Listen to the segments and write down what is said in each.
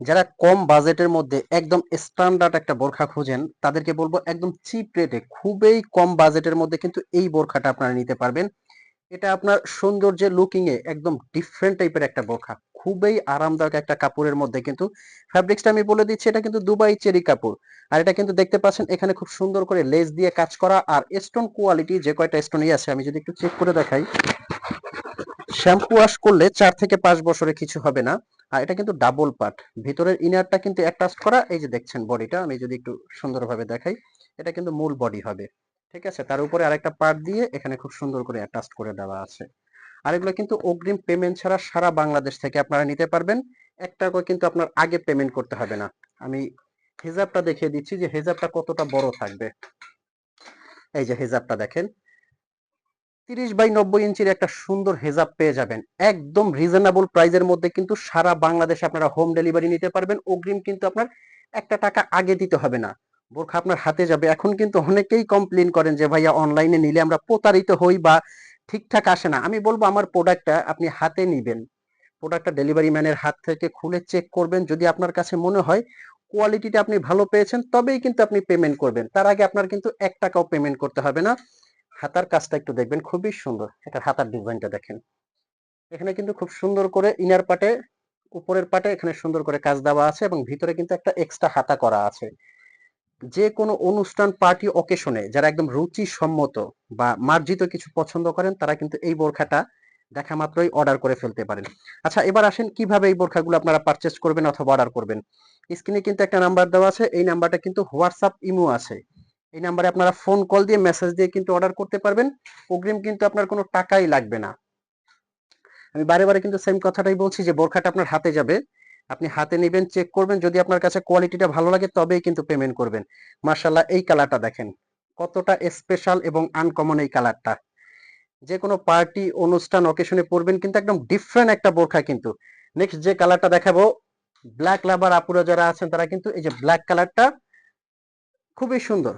যারা কম বাজেটের মধ্যে একদম স্ট্যান্ডার্ড একটা বোরখা খুঁজেন, তাদেরকে বলব একদম চিপ রেটে খুবই কম বাজেটের মধ্যে কিন্তু এই বোরখাটা আপনারা নিতে পারবেন। এটা আপনার সৌন্দর্যের লুকিং এ একদম ডিফারেন্ট টাইপের একটা বোরখা। খুবই আরামদায়ক একটা কাপড়ের মধ্যে কিন্তু ফ্যাব্রিক্সটা আমি বলে দিচ্ছি, এটা কিন্তু দুবাই চেরি কাপড়। আর এটা কিন্তু দেখতে পাচ্ছেন, এখানে খুব সুন্দর করে লেস দিয়ে কাজ করা আর স্টোন কোয়ালিটি যে কয়টা স্টোনই আছে, আমি যদি একটু চেক করে দেখাই। শ্যাম্পু ওয়াশ করলে চার থেকে পাঁচ বছরে কিছু হবে না। আর এটা কিন্তু ডাবল পার্ট ভিতরের ইনারটা কিন্তু অ্যাটাচ করা, এই যে দেখছেন বডিটা আমি যদি একটু সুন্দরভাবে দেখাই, এটা কিন্তু মূল বডি হবে। ঠিক আছে? তার উপরে আরেকটা পার্ট দিয়ে এখানে খুব সুন্দর করে অ্যাটাচ করে দেওয়া আছে। আর এগুলো কিন্তু অগ্রিম পেমেন্ট ছাড়া সারা বাংলাদেশ থেকে আপনারা নিতে পারবেন। এক টাকা কিন্তু আপনার আগে পেমেন্ট করতে হবে না। আমি হেজাবটা দেখিয়ে দিচ্ছি যে হেজাবটা কতটা বড় থাকবে। এই যে হেজাবটা দেখেন। তিরিশ বাই নব্বই ইঞ্চির একটা সুন্দর হেজাব পেয়ে যাবেন। একদম রিজনেবল প্রাইজের মধ্যে কিন্তু সারা বাংলাদেশে আপনারা হোম ডেলিভারি নিতে পারবেন। অগ্রিম কিন্তু আপনার একটা টাকা আগে দিতে হবে না। বোরখা আপনার হাতে যাবে। এখন কিন্তু অনেকেই কমপ্লেন করেন যে, ভাইয়া অনলাইনে নিলে আমরা প্রতারিত হই বা ঠিকঠাক আসে না। আমি বলব, আমার প্রোডাক্টটা আপনি হাতে নিবেন। প্রোডাক্টটা ডেলিভারি ম্যানের হাত থেকে খুলে চেক করবেন। যদি আপনার কাছে মনে হয় কোয়ালিটিটা আপনি ভালো পেয়েছেন, তবেই কিন্তু আপনি পেমেন্ট করবেন। তার আগে আপনার কিন্তু এক টাকাও পেমেন্ট করতে হবে না। হাতার কাজটা একটু দেখবেন, খুবই সুন্দর। এটা হাতার ডিজাইনটা দেখেন। এখানে কিন্তু খুব সুন্দর করে ইনার পাটে, উপরের পাটে এখানে সুন্দর করে কাজ দেওয়া আছে এবং ভিতরে কিন্তু একটা এক্সট্রা হাতা করা আছে। যে কোনো অনুষ্ঠান পার্টি অকেশনে যারা একদম রুচি সম্মত বা মার্জিত কিছু পছন্দ করেন, তারা কিন্তু এই বোরখাটা দেখা মাত্রই অর্ডার করে ফেলতে পারেন। আচ্ছা এবার আসেন কীভাবে এই বোরখাগুলো আপনারা পারচেস করবেন অথবা অর্ডার করবেন। স্ক্রিনে কিন্তু একটা নাম্বার দেওয়া আছে, এই নাম্বারটা কিন্তু হোয়াটসঅ্যাপ ইমো আছে। এই নাম্বারে আপনারা ফোন কল দিয়ে মেসেজ দিয়ে কিন্তু অর্ডার করতে পারবেন। অগ্রিম কিন্তু আপনার কোনো টাকাই লাগবে না। আমি বারে বারে কিন্তু সেম কথাটাই বলছি যে, বোরখাটা আপনার হাতে যাবে। আপনি হাতে নেবেন চেক করবেন। যদি আপনার কাছে কোয়ালিটিটা ভালো লাগে, তবেই কিন্তু পেমেন্ট করবেন। মার্শাল্লাহ এই কালারটা দেখেন। কতটা স্পেশাল এবং আনকমন এই কালারটা যে কোনো পার্টি অনুষ্ঠান অকেশনে পরবেন, কিন্তু একদম ডিফারেন্ট একটা বোরখা কিন্তু। নেক্সট যে কালারটা দেখাবো ব্ল্যাক লাভার আপুরা যারা আছেন, তারা কিন্তু এই যে ব্ল্যাক কালারটা খুবই সুন্দর।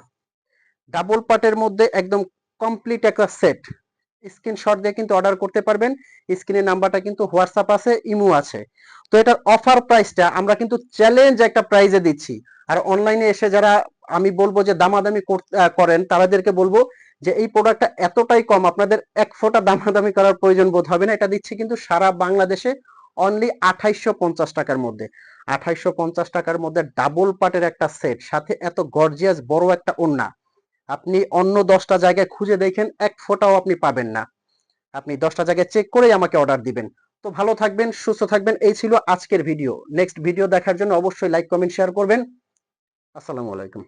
ডাবল পার্টের মধ্যে একদম কমপ্লিট একটা সেট স্ক্রিনশট দিয়ে কিন্তু অর্ডার করতে পারবেন। স্ক্রিনের নাম্বারটা কিন্তু হোয়াটসঅ্যাপ আছে ইমো আছে। তো এটার অফার প্রাইসটা আমরা কিন্তু চ্যালেঞ্জ একটা প্রাইজে দিচ্ছি। আর অনলাইনে এসে যারা আমি বলব যে দামাদামি করেন, তাদেরকে বলব যে এই প্রোডাক্টটা এতটাই কম, আপনাদের এক ফোঁটা দামাদামি করার প্রয়োজন বোধ হবে না। এটা দিচ্ছি কিন্তু সারা বাংলাদেশে অনলি আঠাইশো পঞ্চাশ টাকার মধ্যে। আঠাইশো পঞ্চাশ টাকার মধ্যে ডাবল পার্টের একটা সেট সাথে এত গর্জিয়াস বড় একটা ওন্না আপনি অন্য দশটা জায়গায় খুঁজে দেখেন, এক ফোটাও আপনি পাবেন না। আপনি দশটা জায়গায় চেক করেই আমাকে অর্ডার দিবেন। তো ভালো থাকবেন, সুস্থ থাকবেন, এই ছিল আজকের ভিডিও নেক্সট ভিডিও দেখার জন্য অবশ্যই লাইক কমেন্ট শেয়ার করবেন। আসসালামু আলাইকুম।